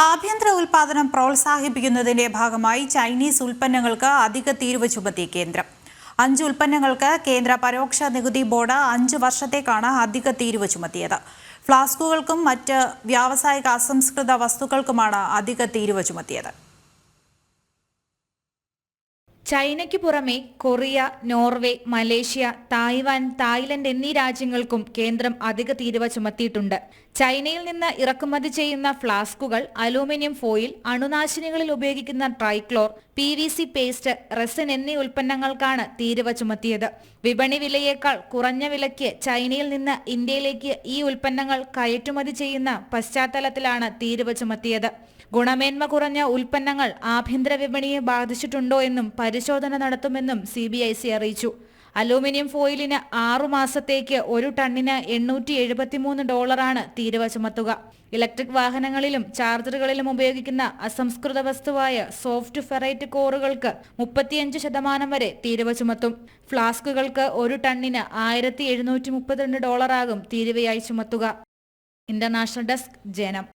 ആഭ്യന്തര ഉൽപാദനം പ്രോത്സാഹിപ്പിക്കുന്നതിന്റെ ഭാഗമായി ചൈനീസ് ഉൽപ്പന്നങ്ങൾക്ക് അധിക തീരുവ ചുമത്തി കേന്ദ്രം. അഞ്ച് ഉൽപ്പന്നങ്ങൾക്ക് കേന്ദ്ര പരോക്ഷ നികുതി ബോർഡ് അഞ്ച് വർഷത്തേക്കാണ് അധിക തീരുവ ചുമത്തിയത്. ഫ്ലാസ്കുകൾക്കും മറ്റ് വ്യാവസായിക അസംസ്കൃത വസ്തുക്കൾക്കുമാണ് അധിക തീരുവ ചുമത്തിയത്. ചൈനയ്ക്ക് പുറമെ Korea Norway Malaysia Taiwan Thailand എന്നീ രാജ്യങ്ങൾക്കും കേന്ദ്രം അധിക തീരുവ ചുമത്തിയിട്ടുണ്ട്. ചൈനയിൽ നിന്ന് ഇറക്കുമതി ചെയ്യുന്ന ഫ്ലാസ്കുകൾ അലൂമിനിയം ഫോയിൽ അണുനാശിനികളിൽ ഉപയോഗിക്കുന്ന trichlor P V C paste resin എന്നീ ഉൽപ്പന്നങ്ങൾക്കാണ് തീരുവ ചുമത്തിയത്. വിപണി വിലയേക്കാൾ കുറഞ്ഞ വിലയ്ക്ക് ചൈനയിൽ നിന്ന് ഇന്ത്യയിലേക്ക് ഈ ഉൽപ്പന്നങ്ങൾ കയറ്റുമതി ചെയ്യുന്ന പശ്ചാത്തലത്തിലാണ് തീരുവ ചുമത്തിയത്. ഗുണമേന്മ കുറഞ്ഞ ഉൽപ്പന്നങ്ങൾ ആഭ്യന്തര വിപണിയെ ബാധിച്ചിട്ടുണ്ടോ എന്നും പരിശോധന നടത്തുമെന്നും സി ബി ഐ സി അറിയിച്ചു. അലൂമിനിയം ഫോയിലിന് ആറു മാസത്തേക്ക് ഒരു ടണ്ണിന് എണ്ണൂറ്റി എഴുപത്തിമൂന്ന് ഡോളറാണ് തീരുവ ചുമത്തുക. ഇലക്ട്രിക് വാഹനങ്ങളിലും ചാർജറുകളിലും ഉപയോഗിക്കുന്ന അസംസ്കൃത വസ്തുവായ സോഫ്റ്റ് ഫെറൈറ്റ് കോറുകൾക്ക് മുപ്പത്തിയഞ്ച് ശതമാനം വരെ തീരുവ ചുമത്തും. ഫ്ലാസ്കുകൾക്ക് ഒരു ടണ്ണിന് ആയിരത്തി എഴുന്നൂറ്റി മുപ്പത്തിരണ്ട് ഡോളറാകും തീരുവയായി ചുമത്തുക. ഇന്റർനാഷണൽ ഡെസ്ക് ജനം.